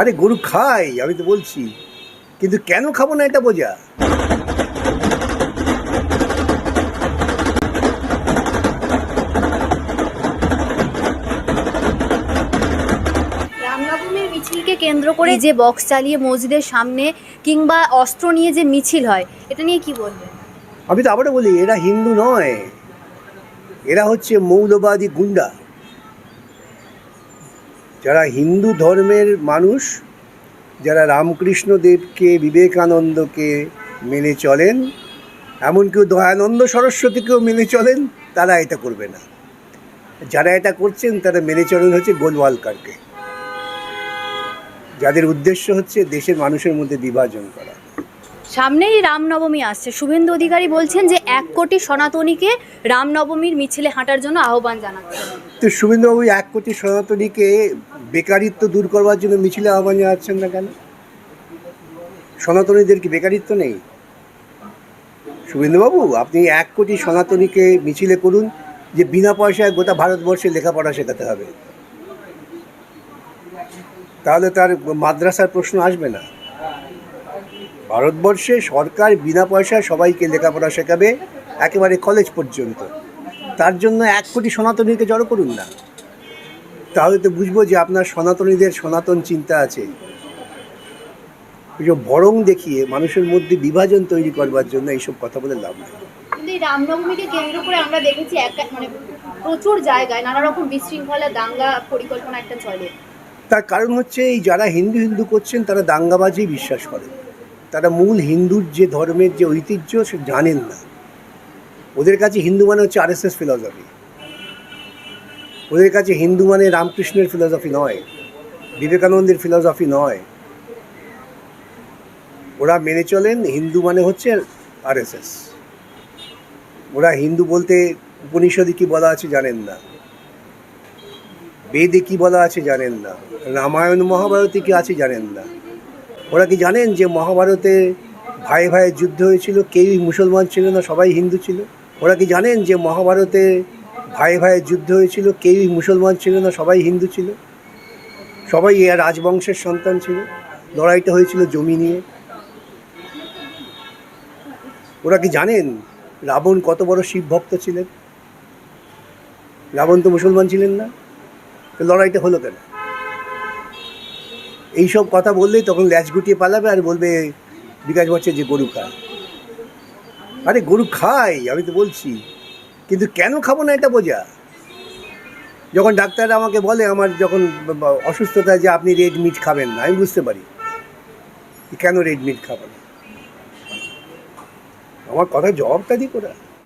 আরে গরু খাই আমি তো বলছি। কিন্তু কেন খাব না এটা বোঝা? মিছিলকে কেন্দ্র করে যে বক্স চালিয়ে মসজিদের সামনে কিংবা অস্ত্র নিয়ে যে মিছিল হয় এটা নিয়ে কি বলবেন? আমি তো আবারও বলি এরা হিন্দু নয়। এরা হচ্ছে মৌলবাদী গুন্ডা। যারা হিন্দু ধর্মের মানুষ, যারা রামকৃষ্ণদেবকে, বিবেকানন্দকে মেনে চলেন, এমনকি দয়ানন্দ সরস্বতীকেও মেনে চলেন, তারা এটা করবে না। যারা এটা করছেন, তারা মেনে চলেন হচ্ছে গোলওয়ালকারকে যাদের উদ্দেশ্য হচ্ছে দেশের মানুষের মধ্যে বিভাজন করা। সামনেই রামনবমী আসছে। শুভেন্দু অধিকারী বলছেন যে এক কোটি সনাতনীকে রামনবমীর মিছিলে হাঁটার জন্য আহ্বান জানাচ্ছেন তো শুভেন্দুবাবু, এক কোটি সনাতনীকে বেকারিত্ব দূর করবার জন্য মিছিলে আহ্বান জানাচ্ছেন না কেন? সনাতনীদের কি বেকারিত্ব নেই? শুভেন্দুবাবু, আপনি এক কোটি সনাতনীকে মিছিলে করুন যে বিনা পয়সায় গোটা ভারতবর্ষে লেখাপড়া শেখাতে হবে। তাহলে তার মাদ্রাসার প্রশ্ন আসবে না। ভারতবর্ষে সরকার বিনা পয়সায় সবাইকে লেখাপড়া শেখাবে একেবারে কলেজ পর্যন্ত। তার জন্য এক কোটি সনাতনীকে জড়ো করুন না। তাহলে তো বুঝব যে আপনার সনাতনীদের সনাতন চিন্তা আছে। বরং দেখিয়ে মানুষের মধ্যে বিভাজন তৈরি করবার জন্য এইসব কথা বলে লাভ নেই। এই রামনবমীকে কেন্দ্র করে আমরা দেখেছি এক মানে প্রচুর জায়গায় নানা রকম বিশৃঙ্খলা দাঙ্গা পরিকল্পনা একটা চলে। তার কারণ হচ্ছে এই যারা হিন্দু হিন্দু করছেন তারা দাঙ্গাবাজি বিশ্বাস করেন। তারা মূল হিন্দুর যে ধর্মের যে ঐতিহ্য, সে জানেন না। ওদের কাছে হিন্দু মানে হচ্ছে আরএসএস ফিলসফি ওদের কাছে হিন্দু মানে রামকৃষ্ণের ফিলসফি নয়, বিবেকানন্দের ফিলসফি নয়। ওরা মেনে চলেন হিন্দু মানে হচ্ছে আরএসএস ওরা হিন্দু বলতে উপনিষদে কি বলা আছে জানেন না। বেদে কি বলা আছে জানেন না। রামায়ণ, মহাভারতে কি আছে জানেন না। ওরা কি জানেন যে মহাভারতে ভাই ভাইয়ের যুদ্ধ হয়েছিল, কেউই মুসলমান ছিল না, সবাই হিন্দু ছিল? ওরা কি জানেন যে মহাভারতে ভাই ভাইয়ের যুদ্ধ হয়েছিল, কেউই মুসলমান ছিল না, সবাই হিন্দু ছিল? সবাই এ রাজবংশের সন্তান ছিল। লড়াইটা হয়েছিল জমি নিয়ে। ওরা কি জানেন রাবণ কত বড় শিব ভক্ত ছিলেন? রাবণ তো মুসলমান ছিলেন না। লড়াইটা হলো কেন? এইসব কথা বললেই তখন ল্যাচ গুটিয়ে পালাবে আর বলবে, বিকাশ বছর যে গরু খায়। আরে গরু খাই আমি তো বলছি। কিন্তু কেন খাব না এটা বোঝা? যখন ডাক্তার আমাকে বলে, আমার যখন অসুস্থতা যে আপনি রেড মিট খাবেন না, আমি বুঝতে পারি। কেন রেড মিট খাব আমার কথা জবাবটা দিই করা